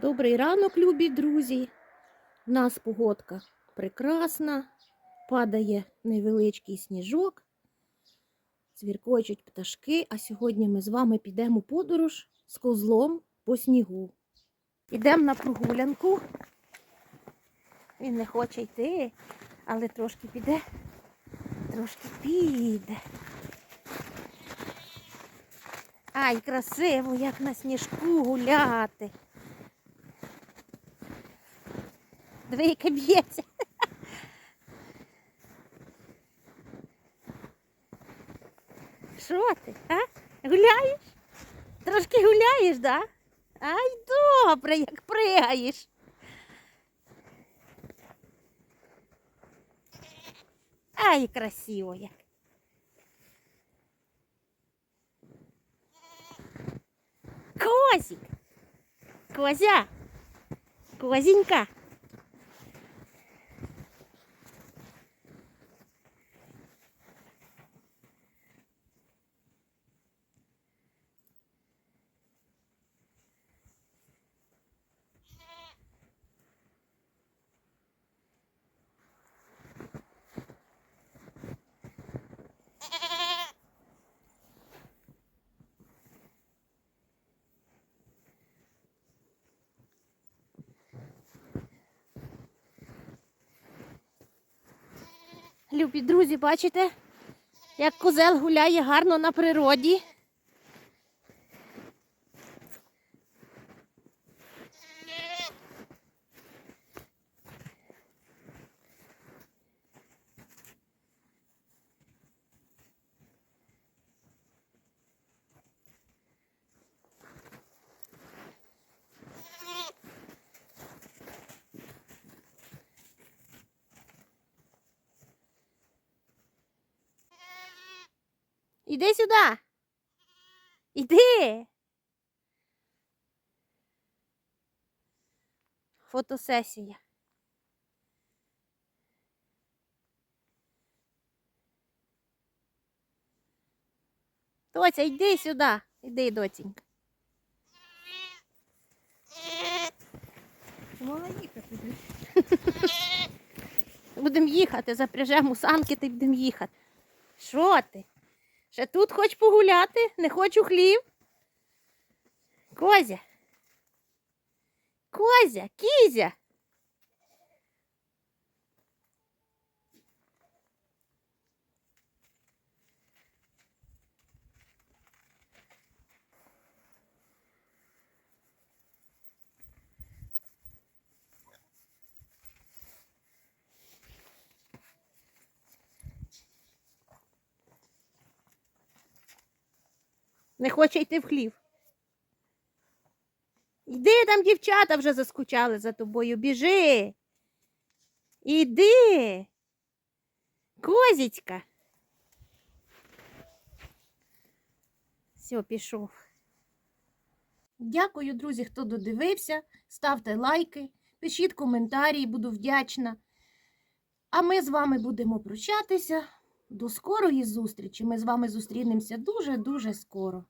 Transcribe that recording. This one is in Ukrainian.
Добрий ранок, любі друзі. У нас погодка прекрасна, падає невеличкий сніжок, цвіркочуть пташки, а сьогодні ми з вами підемо подорож з козлом по снігу. Ідемо на прогулянку. Він не хоче йти, але трошки піде, трошки піде. Ай, красиво, як на сніжку гуляти. Диви, яке б'ється. Що ти, а? Гуляєш? Трошки гуляєш, да? Ай, добре, як пригаєш. Ай, красиво як. Козик. Козя. Козенька. Любі друзі, бачите, як козел гуляє гарно на природі. Іди сюди. Іди. Фотосесія. Тоця, йди сюди. Іди, доцінька. Мала їхати. Будемо їхати, запряжемо санки та будемо їхати. Що ти? Ще тут хоч погуляти? Не хочу хлів? Козя. Козя, кізя. Не хоче йти в хлів. Йди, там дівчата вже заскучали за тобою. Біжи. Іди. Козічка. Все, пішов. Дякую, друзі, хто додивився. Ставте лайки, пишіть коментарі, буду вдячна. А ми з вами будемо прощатися. До скорої зустрічі. Ми з вами зустрінемося дуже-дуже скоро.